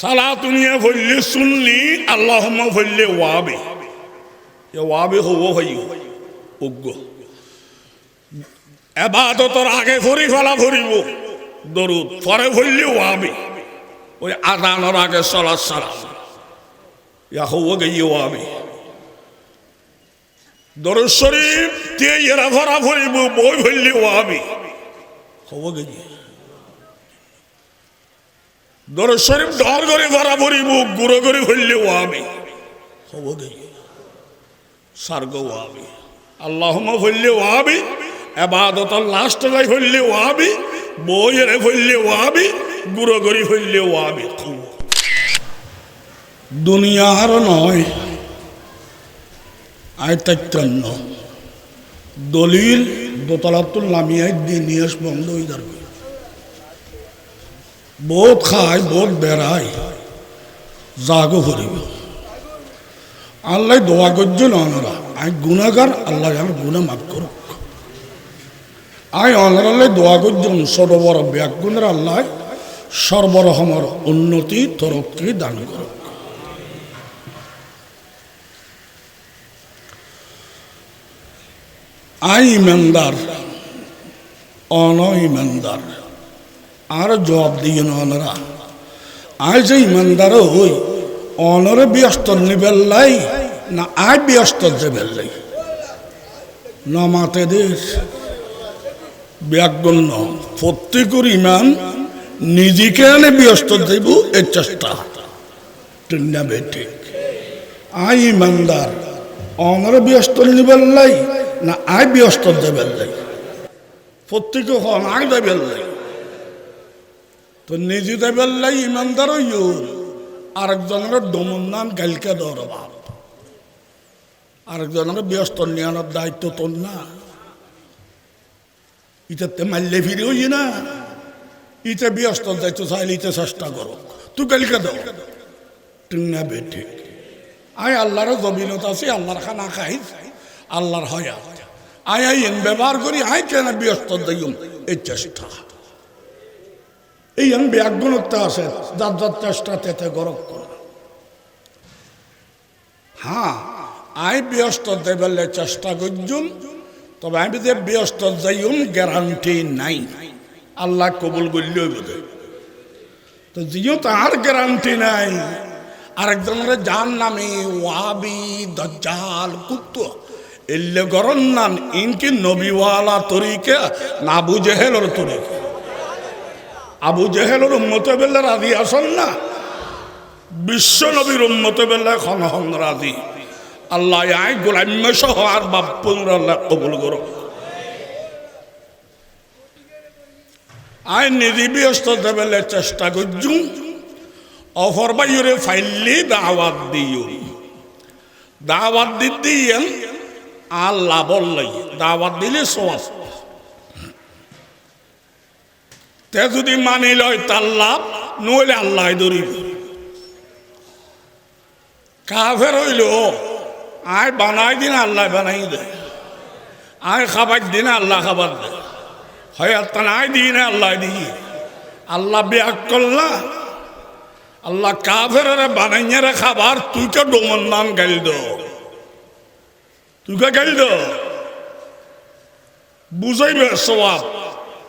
সালা তুনিয়া ভরলে শুনলি আল্লাহ ভরলে ওয়াবে ওয়াবে হব হই উগ্র। এবাদতর আগে ভরি ফেলা ভরিব, দরুদ, পরে ভরলে ওয়াবে। ওই আদানোর আগে সলা সালাম। ইয়া হব গিয়ে ওয়াবে। দরুদ শরীফ তে এরা ভরা ভরিব, বই ভরলে ওয়াবে। হব গিয়ে শরীফ ডর করে ভরা ভরিব গুঁড়ো করে ভরলে ওয়াবে হব গিয়ে সার্গ ওয়াবি আল্লাহমা ভরলে ওয়াবি এবাদত লাস্ট লাই ভরলে ওয়াবি বইয়ের ভরলে ওয়াবি গুঁড়ো করি ভরলে ওয়াবি দুনিয়ার নয় আয়তাচ্ছন্ন দলিল দোতলাতুল নামিয়ায় দিয়ে নিয়ে বন্ধ হয়ে যাবে। বহুত খায় বহুত বেড়ায়। জাগো ভরিব আল্লাহ দোয়া করছেন অনরা আই গুণাগার, আল্লাহ আমার গুণা মাফ করুক। আই অনরালে দোয়া করছেন ছোট বড় ব্যাগুণের আল্লাহ সর্বরহমর উন্নতি, তরক্কি দান করুক। আই ইমানদার অন ইমানদার। আর জবাব দিয়ে অনরা। আই যে ইমানদার হই, অনরে ব্যস্ত নিবেল লাই, না আয় ব্যস্ত দেবেল্লাই নমাতে দেশ ব্যাগণ্য প্রত্যেকের ইমান নিজেকে আনে ব্যস্ত দেব এর চেষ্টা। ঠিক আই ইমানদার অনরে ব্যস্ত নিবেল্লাই না আয় ব্যস্ত দেবেল্লাই প্রত্যেকে হন আয় দেবেল্লাই তো নিজে দেবেল্লাই ইমানদারও ইউ আরেকজনের ডমন নাম গাইলকে দর বাপ আরেকজনের ব্যস্ত নিয়ানোর দায়িত্ব তোর না। ইটাতে মারলে ফিরে হই না। ইতে ব্যস্ত দায়িত্ব চাইলে ইতে চেষ্টা করো। তুই গাইলকে দাও ঠিক না বে ঠিক আয় আল্লাহর জমিনত আছে, আল্লাহর খানা খাই। আল্লাহর হয়া আয় আই ব্যবহার করি, আয় কেন ব্যস্ত দিম এই চেষ্টা। এই আমি ব্যাগুণত্ব আছে, যার যার চেষ্টা তেতে গরব করা। হ্যাঁ আই ব্যস্ত দেবেলে চেষ্টা করছুন তবে আমি যে ব্যস্ত যাইম গ্যারান্টি নাই। আল্লাহ কবুল করলে বোধ তো যিও তার গ্যারান্টি নাই। আরেকজনের যার নামে ওয়াবি, দজ্জাল, কুত্ত, এলে গরম নাম, ইনকি নবীওয়ালা তরিকে না বুঝে হেলোর তরিকে। আবু জেহেলের উম্মতে বেল্লা রাজি আসন না? বিশ্ব নবীর উম্মতে বেল্লা খন হন রাজি। আল্লাহ আই গোলাম্য সহ আর বাপুর আল্লাহ কবুল করো আই নির্বিয়স্ত দেবেলে চেষ্টা করছু অফর বাইরে ফাইলি দাওয়াত দিও দাওয়াত দি দিয়েন আল্লাহ বললাই, দাওয়াত দিলে সোয়াস তে যদি মানি লয় তার লাভ, নইলে আল্লাহ ধরিব কাফের হইল, আয় বানাই দিন, আল্লাহ বানাই দে। আয় খাবার দিন, আল্লাহ খাবার দে। হয় নাই দিন আল্লাহ দিয়ে আল্লাহ ব্যাগ করলা, আল্লাহ কাফের বানাইয়ারে খাবার তুই কে ডোমন নাম গাইল দো? তুই কে গাইল দো? বুঝাইবে সবাব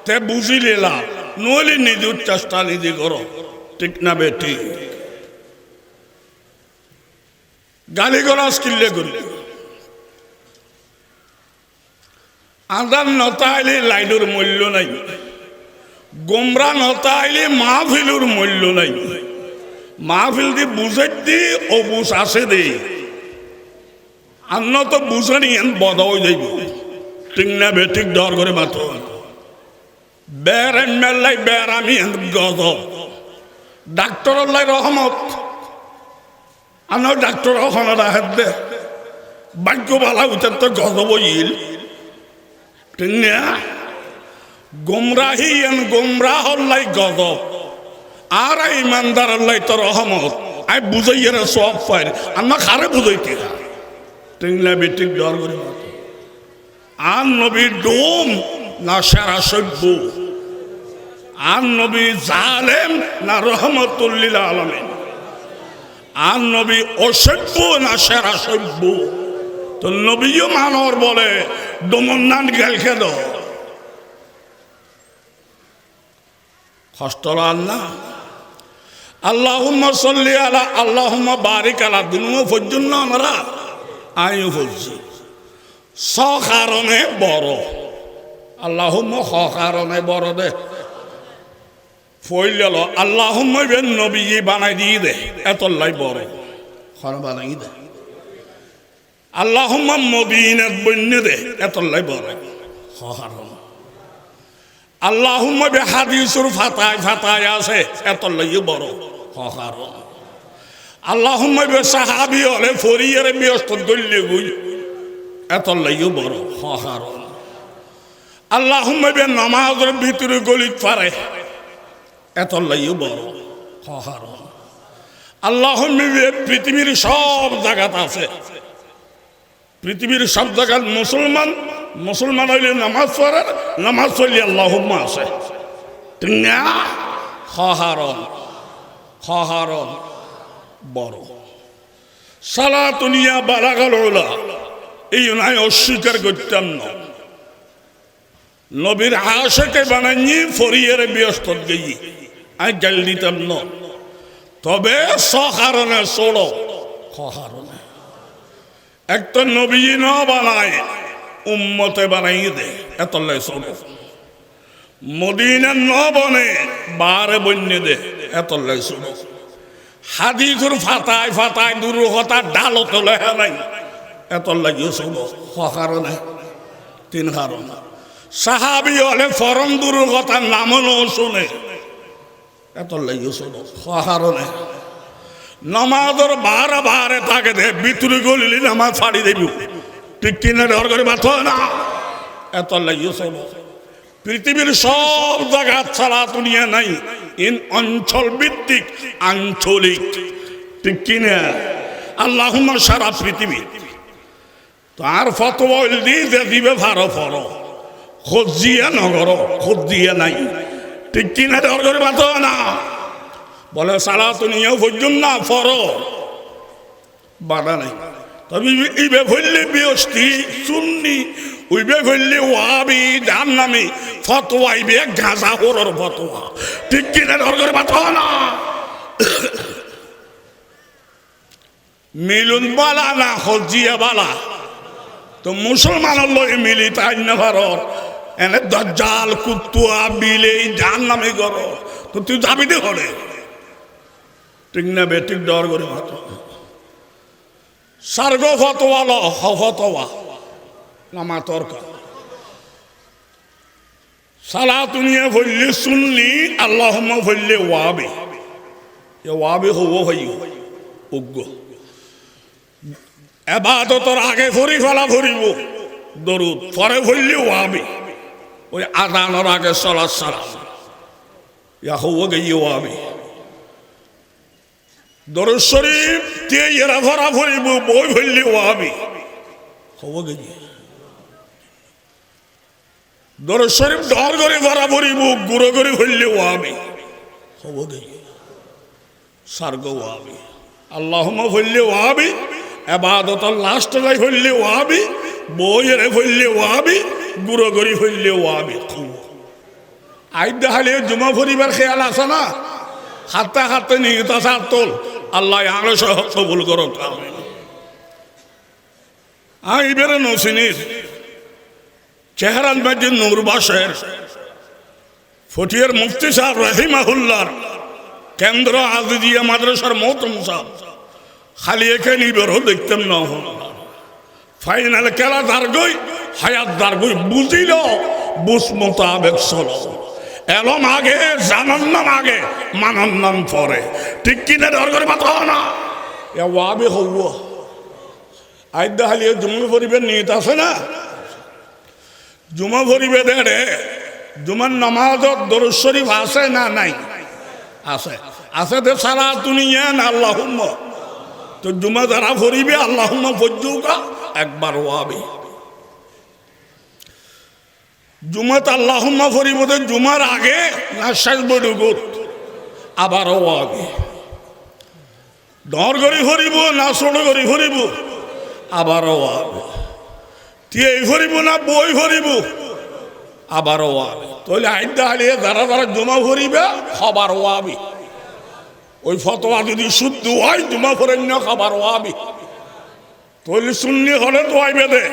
তে বুঝিলে লাভ নইলে নিজের চেষ্টা নিজে করো। ঠিক না বে ঠিক? গালি গলাস কিনলে করলে আদান নতাইলে লাইডুর মূল্য নাই। গোমরা নতাইলে মাহফিলুর মূল্য নাই। মাহফিল দি বুঝাই দি বুঝ আসে দে। আন্ন তো বুঝানি বদ হয়ে যাইব। ঠিক না বে ঠিক, ডর করে মাত্র বেড়ান মেলাই বেড়ামি গদ ডাক্তর রহমত। আনো ডাক্তর ওখানে রাখেন দে। ভাগ্য বালা উঠেন তো গদ বইল। গুমরাহি এন গুমরাহ লাই গদ আর ইমানদার লাই তো রহমত। আই বুঝাইয়ের সব পাই আমার খারে বুঝাইতে না বেটিক ডর করে আর নবীর ডোম না সারা সভ্য, আর নবী জালেম না রহমতুল্লিল আলমিন। আর নবী অসভ্য না সেরা সভ্য। তো নবীও মানর বলে ডমন্নান গেল খেদ কষ্টর আল্লাহ। আল্লাহুম্মা সল্লি আলা, আল্লাহুম্মা বারিক আলা দুনুও পর্যন্ত আমরা আয়ু বলছি স কারণে বড়। আল্লাহুম্মা খ কারণে বড় দে ফইল আল্লাহুম্মা বেন নবী বানাই দিয়ে দে এতলাই বড়। খন বানাই দে। আল্লাহুম্মা মদিনাত বন্য দে এতলাই বড়। খ কারণ আল্লাহুম্মা বে হাদিসুর ফাতায় ফাতায় আছে এতলাই বড়। খ কারণ আল্লাহুম্মা বে সাহাবি হলে ফরিয়ারে ব্যস্ত দল্লে গুই এতলাইও বড়। খ বে নামাজের ভিতরে গলিত পারে। এতলাইও বড়। খ কারণ আল্লাহুম্মা বে পৃথিবীর সব জায়গাত আছে। পৃথিবীর সব জায়গায় মুসলমান মুসলমান হইলে নামাজ পড়ে, নামাজ পড়লে আল্লাহুম্মা আছে। খহারণ খহারণ বড়। সালাতুনিয়া বালাগাল এই নাই অস্বীকার করতাম না। নবীর আশেকে বানাইনি, ফরিয়ের ব্যস্ত গেই আমি গাল দিতাম ন। তবে সকারণে ষোলো। খহারণে একটা নবী ন বানায়, উম্মতে বানাই দে এত ষোলো। মদিনা ন বনে, বারে বন্য দে এত ষোলো। হাদিসুর ফাতায় ফাতায় দুর্গতা ডালো তোলে নাই এত লাগিও সব কারণে, তিন কারণ। সাহাবি হলে ফরম কথা নামও শুনে। এত লাগিও সব কারণে নমাজর বারে বারে থাকে দে, বিতুরি গলিলি নামাজ ছাড়ি দেবি। ঠিক কিনে ডর করে মাথ না? এত লাগিও সব পৃথিবীর সব জায়গা ছাড়া দুনিয়া নাই। ইন অঞ্চল ভিত্তিক, আঞ্চলিক। ঠিক কিনা? আল্লাহ সারা পৃথিবী। তার ফতোয়া দিবে ভারো ফর। খোঁজ দিয়ে নগর খোঁজ নাই। ঠিক কিনা ডর করে মাথ না। বলে সারা দুনিয়া পর্যন্ত না, ফর। বাধা নাই। তবে ইবে ভরলে বিয়স্তি সুন্নি, উইবে ভরলে ওয়াবি জান নামে ফতোয়া, ইবে গাঁজা হরর ফতোয়া। ঠিক কিনা দরকার পাতো না। মিলুন বালা না হজিয়া বালা। তো মুসলমানের লই মিলি তাই না ভারত। এনে দজ্জাল কুত্তুয়া বিলে জান নামে গর। তো তুই যাবি দে হলে ঠিক না বে, ঠিক ডর করে মাত্র সার্গ ফতোয়া ল হ ফতোয়া নামা তর্কা। সালা তুনিয়া ভরলে শুনলি আল্লাহ ভরলে ওয়াবে। ওয়াবে হব হই উগ্র। এবাদতর আগে ভরি ফেলা ভরিব। দরুদ। পরে ভরলে ওয়াবে। ওই আদানোর আগে সলা সালাম। ইয়া গিয়ে ওয়াবে দরুদ শরীফ তে এরা ভরা ভরিব বই ভরলে ওয়াবে হব গিয়ে। দরদ শরীফ ডর করে ভরা ভরিব গুঁড়ো করে ভরলে হব গিয়ে। সার্গ ওয়াবি আল্লাহমা ভরলে ওয়াবি এবাদত লাস্ট লাই ভরলে ওয়াবি বইয়ের ভরলে ওয়াবি গুঁড়ো করে ভরলে ওয়াবি আইদা হালে জমা ভরিবার খেয়াল আছে না? হাতে হাতে নিয়ে তা সার তোল। আল্লাহ আরও সহ কবুল করো আইবের নসিনির চেহারান বাজে নূরবাসের ফটিয়ার মুফতি রহিমাহুল্লার কেন্দ্র আজিদিয়া মাদ্রাসার খালি একে নিবেরও দেখতাম না ফাইনাল খেলা দার্গই হায়াত দার্গই বুঝিল বুঝ মোতাবেক চলো। এলম আগে জানার নাম আগে মানার নাম পরে। ঠিক কিনে দর করে মাথা না? এ ওয়াবে হব আইদা হালিয়ে জমি পরিবেশ নিয়ে আছে না? জুমা ভরিবে দেড়ে, জুমার নামাজত দরুদ শরীফ আছে না নাই? আছে। আছে তো সারা তুমি না আল্লাহুম্ম। তো জুমা যারা ভরিবে আল্লাহুম্ম ফজ্জুকা একবার ওয়াবে। জুমাত আল্লাহুম্মা তো জুমার আগে না শেষ বডুগুত আবার ওয়াবে। ডর করি ভরিব না ছোট করি ভরিব আবারও আবে টিয়ে ভরিব না বই ভরিব আবারও আবে তাহলে আইডা হারিয়ে যারা যারা জমা ভরিবে খাবার ওয়াবি। ওই ফতোয়া যদি শুদ্ধ হয়, জমা ভরেন না, খাবার ওয়াবি। তাহলে শূন্য হলে তো আইবে দে।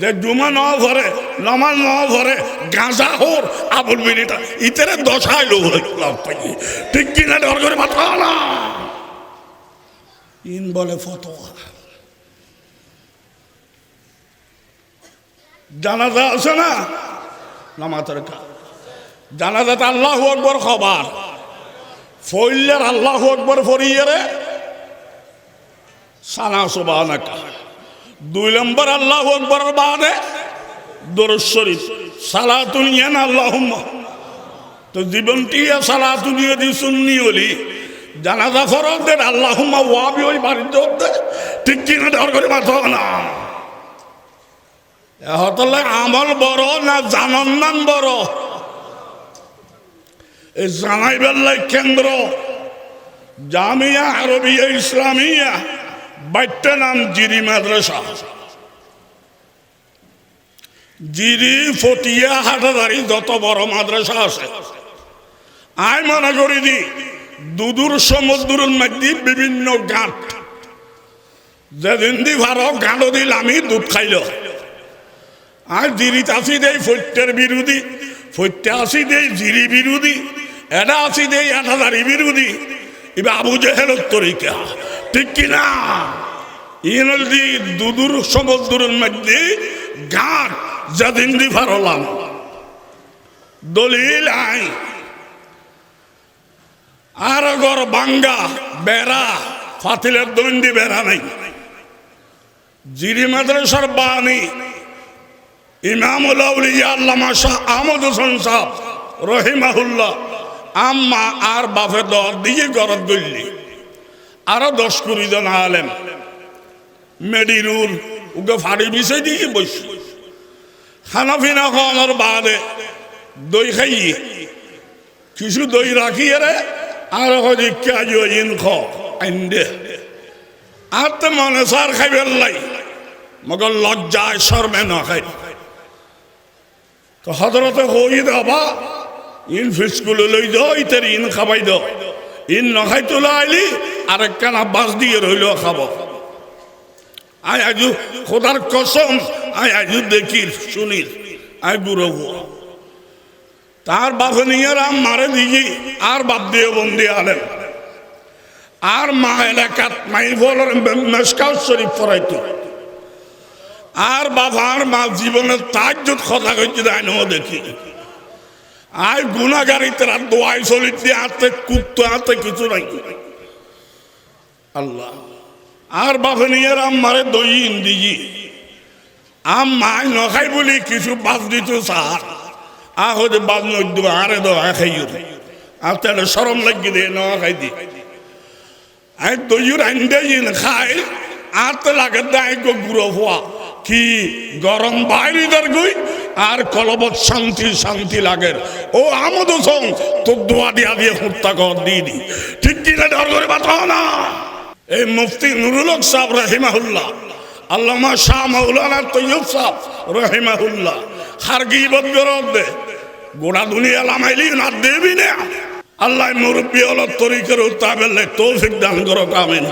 যে জুমা ন ভরে নমাজ ন ভরে গাঁজা হোর, আবুল বিনিটা ইতেরে দশাই লোক লাভ পাই ঠিক কিনা ডর করে মাথা না ইন বলে ফতোয়া। জানাজা আছে না? নামাজের কাজ। জানাজাতে আল্লাহ আকবর খবর। ফইলের আল্লাহ আকবর ফরিয়ে রে। সানা সুবানাকা দুই নম্বর আল্লাহ আকবর বাদে দরুদ শরীফ। সালাতুন ইয়ান আল্লাহুম্মা। তো জীবনটি সালাতুন দি সুন্নি হলি জানাজা ফরজ দেন, আল্লাহুম্মা ওয়াবি ওই বাড়ির দে ঠিক কিনা ডর করে মাথা না। হতলে আমল বড় না জানন নাম বড়? এই জানাই বেল্লাই কেন্দ্র জামিয়া আরবিয়া ইসলামিয়া। বাইটটা নাম জিরি মাদ্রাসা। জিরি ফটিয়া হাটাদারি যত বড় মাদ্রাসা আছে। আয় মনে করি দি দুদূর সমুদ্রের মধ্যে বিভিন্ন গাঁট। যেদিন দি ভারো গাঁটো দিল, আমি দুধ খাইল। আর জিরিত আসি দেই ফৈত্যের বিরোধী, ফৈত্যে আসি দেই জিরি বিরোধী এটা আসি দেই আঠাদারি বিরোধী। এবার আবু জেহেল তরিকা ঠিক কিনা? ইনলদি দুদূর সমুদ্রের মধ্যে গাঁট যেদিন দি ভারলাম দলিল আই। আর গর বাঙ্গা, বেড়া, ফাতিলের দন্ডি বেড়া নাই। জিরি মাদ্রাসার বাণী, ইমামুল আউলিয়া আল্লামা শাহ আহমদ হোসেন সাহ রহিমাহুল্লাহ, আম্মা আর বাফে দর দিয়ে গরত গল্লি আরও দশ কুড়ি জন আলেম। মেডিরুল ওকে ফাড়ি বিষয় দিয়ে বসি খানা ফিনা খাওয়ানোর বাদে দই খাইয়ে কিছু দই রাখিয়ে রে আর হজি কাজ ইন খ আর তো মনে সার খাইবেন লাই মগর লজ্জায় শর্মে না খাই। তো হজরতে হই দাবা ইন ফিসগুলো লই দাও ইতার ইন খাবাই দাও। ইন নখাই তোলা আইলি আরেক কানা বাস দিয়ে রইল খাব। আয় আজু, খোদার কসম আয় আজু দেখি শুনির আয় বুড়ো তার বাপে নিয়ে রাম মারে দিজি, আর বাপ দিয়ে বন্দি আলেন। আর মা এলাকাত মাই বলার মেসকাল শরীফ পড়াইতো। আর বাবার মা জীবনের যত কথা কইছে তাই নো দেখি। আয় গুণাগারি তারা দোয়াই চলিত দিয়ে হাতে কুত্তো হাতে কিছু নাই। আল্লাহ। আর বাপে নিয়ে রাম মারে দই। ইন্দিজি আম মাই নখাই বলি কিছু বাদ দিত সার আহ যে বাদ নদ্য আরে দো খাইও আর তাহলে সরম লাগি দে ন খাই দি আই দইর আইন্দে ইন খাই আর তো লাগে দায় গো গুড়ো হওয়া কি গরম বাইরে দার গই আর কলবত শান্তি শান্তি লাগে। ও আমদ সং তো দোয়া দিয়া দিয়ে হুত্তা কর দি দি। ঠিক কি না ডর করে না? এই মুফতি নুরুল হক সাহ রহিমাহুল্লাহ, আল্লামা শাহ মৌলানা তৈয়ব সাহ রহিমাহুল্লাহ, খারগি গিবত গরদ দে গোড়া দুনিয়া লামাইলি না দেবি না। আল্লাহ মুরব্বী হল তরিকের উত্তাবেলে তৌফিক দান করো কামেন